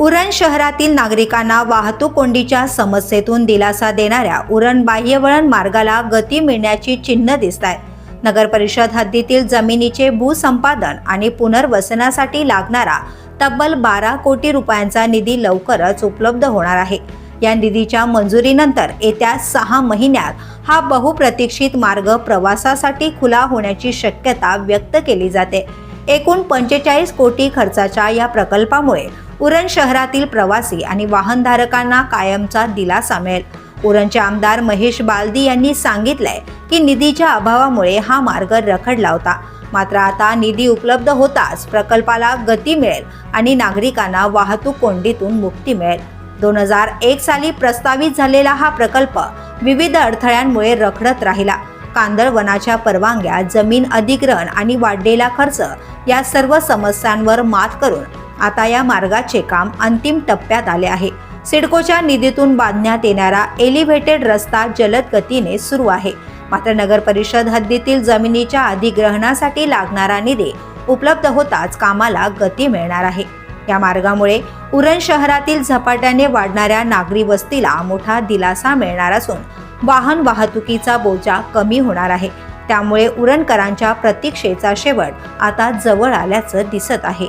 उरण शहरातील नागरिकांना वाहतूक कोंडीच्या समस्येतून दिलासा देणाऱ्या उरण बाह्यवळण मार्गाला गती मिळण्याची चिन्ह दिसत आहे नगर परिषद हद्दीतील जमिनीचे भूसंपादन आणि पुनर्वसनासाठी लागणारा तब्बल बारा कोटी रुपयांचा निधी लवकरच उपलब्ध होणार आहे. या निधीच्या मंजुरीनंतर येत्या सहा महिन्यात हा बहुप्रतीक्षित मार्ग प्रवासासाठी खुला होण्याची शक्यता व्यक्त केली जाते. एकूण पंचेचाळीस कोटी खर्चाच्या या प्रकल्पामुळे उरण शहरातील प्रवासी आणि वाहनधारकांना कायमचा दिलासा मिळेल. उरणचे आमदार महेश बालदी यांनी सांगितलंय की निधीच्या अभावामुळे हा मार्ग रखडला होता. मात्र आता निधी उपलब्ध होताच प्रकल्पाला गती मिळेल आणि नागरिकांना वाहतूक कोंडीतून मुक्ती मिळेल. दोन हजार एक साली प्रस्तावित झालेला हा प्रकल्प विविध अडथळ्यांमुळे रखडत राहिला. कांदळवनाच्या परवानग्या जमीन अधिग्रहण आणि वाढलेला खर्च या सर्व समस्यांवर मात करून आता या मार्गाचे काम अंतिम टप्प्यात आले आहे. सिडकोच्या निधीतून बांधण्यात येणारा एलिव्हेटेड रस्ता जलद गतीने सुरू आहे. मात्र नगर परिषद हद्दीतील जमिनीच्या अधिग्रहणासाठी लागणारा निधी उपलब्ध होताच कामाला गती मिळणार आहे. या मार्गामुळे उरण शहरातील झपाट्याने वाढणाऱ्या नागरी वस्तीला मोठा दिलासा मिळणार असून वाहन वाहतुकीचा बोजा कमी होणार आहे. त्यामुळे उरणकरांच्या प्रतीक्षेचा शेवट आता जवळ आल्याचं दिसत आहे.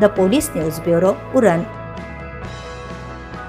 The police news bureau Uran.